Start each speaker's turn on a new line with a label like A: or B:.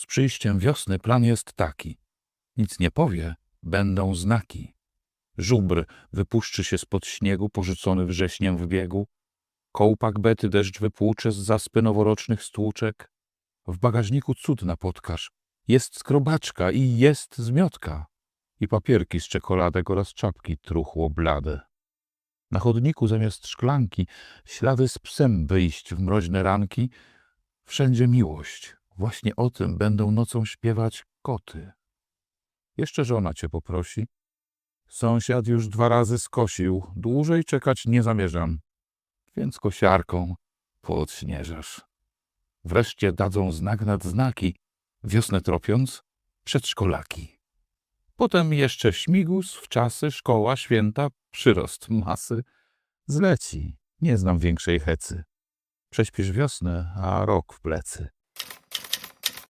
A: Z przyjściem wiosny plan jest taki. Nic nie powie, będą znaki. Żubr wypuszczy się spod śniegu, porzucony wrześniem w biegu. Kołpak bety deszcz wypłucze z zaspy noworocznych stłuczek. W bagażniku cud napotkasz. Jest skrobaczka i jest zmiotka. I papierki z czekoladek oraz czapki truchło blade. Na chodniku zamiast szklanki ślady z psem wyjść w mroźne ranki. Wszędzie miłość. Właśnie o tym będą nocą śpiewać koty. Jeszcze żona cię poprosi. Sąsiad już dwa razy skosił. Dłużej czekać nie zamierzam. Więc kosiarką poodśnieżasz. Wreszcie dadzą znak nad znaki, wiosnę tropiąc, przedszkolaki. Potem jeszcze śmigus, wczasy, szkoła, święta, przyrost masy. Zleci, nie znam większej hecy. Prześpisz wiosnę, a rok w plecy.